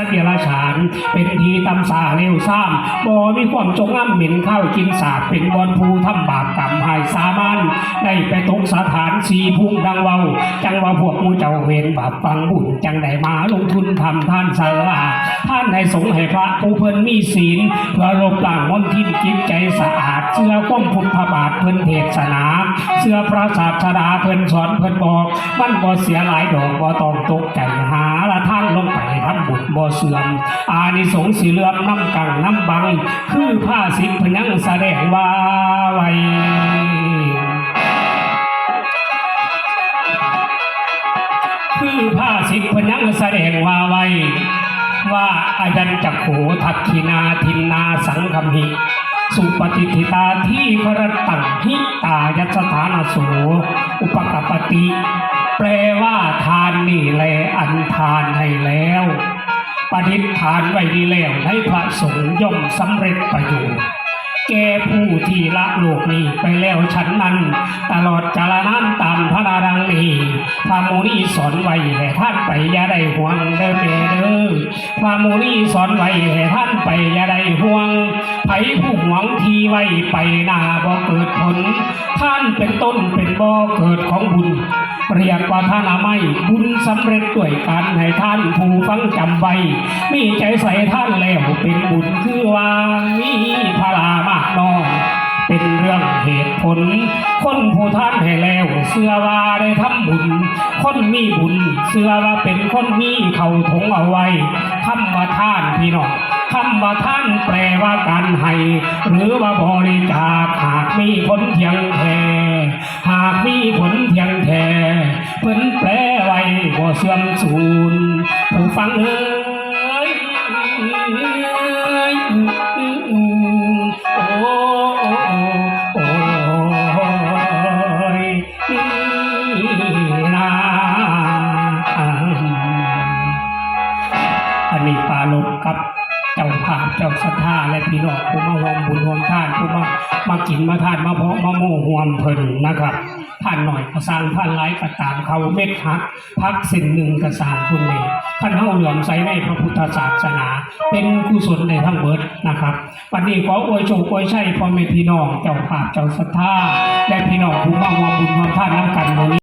สัญญราชาน เป็นทีตำสาเร็วซ้ำบ่มีความจงอ้ำเหม็นข้าวกินสาดเป็นบอนภูทำบาปกรรมหายสามันได้ไปตกสถานสีพุ่งดังเว้า จังว่าพวกมูเจ้าเวรบาปฟังบุญจังได้มาลงทุนทำท่านสาราท่านให้สงฆ์ให้พระผู้เพิ่นมีศีลเพื่อลบล้างมลทินจิตใจสะอา เสื้อก้มพุทธบาทเพิ่นเทศนา เสื้อพระศาสดาเพิ่นสอนเพิ่นบอก มันบ่เสียหลายดอกบ่ต้องตกใจหาละท่านลงไปทำบุญบ่เสื่อม อานิสงส์สิเหลือมน้ำกังน้ำบัง คือผ้าสิทธิ์พยังแสดงว่าไว้คือผ้าสิทธิ์พยังแสดงว่าไว้ว่าอายันจักโขทักขินาทินนาสังคมหิ สุปฏิทิตาที่พระตังหิตายัสถานโสอุปกปปติ แปลว่าทานนี่แลอันทานให้แล้วปฏิทานไว้ดีแล้วให้พระสงฆ์ย่อมสำเร็จประโยชน์แก่ผู้ที่ละโลกนี้ไปแล้วฉันนั้น ตลอดกาลนานตามพระนารังนี้พระโมนีสอนไว้ให้ท่านไปอย่าได้หวงเด้อเมเด้อ พระโมนีสอนไว้ให้ท่านไปอย่าได้ห่วงไผผู้หวงทีไว้ไปหน้าบ่เกิดผล ท่านเป็นต้นเป็นบ่อเกิดของบุญเรียกว่าท่านไม่บุญสำเร็จด้วยการให้ท่านผู้ฟังจำไว้มีใจใส่ท่านแล้วเป็นบุญคือว่ามีพลามากน้อยเป็นเรื่องเหตุผล คนผู้ท่านให้แล้วเสื้อว่าได้ทำบุญ คนมีบุญเสื้อว่าเป็นคนมีเขาถงเอาไว้คำว่าท่านพี่น้องคำว่าท่านแปลว่าการให้หรือว่าบริจาคหากมีผลเทียงแท้หากมีผลเทียงแท้เพิ่นแปลไว้บ่เสื่อมสูญผู้ฟังเอ้ อันนี้ปาลบกับเจ้าภาพเจ้าศรัทธาและพี่น้องผู้มาห่วมบุญห่วมทานผู้มามากินมาทานมาเพาะมาโม่ห่วมเพลินนะครับท่านหน่อยก็สางท่านหลายก็ตามเขาเม็ดหักพักสิ่งหนึ่งก็สางคุณเองท่านเฮาเหลื่อมใสในพระพุทธศาสนา เป็นกุศลในทั้งเบิดนะครับวันนี้ขออวยโชคอวยชัยพ่อแม่พี่น้องเจ้าภาพเจ้าศรัทธาและพี่น้องผู้มาร่วมบุญร่วมทานน้ำกันวันนี้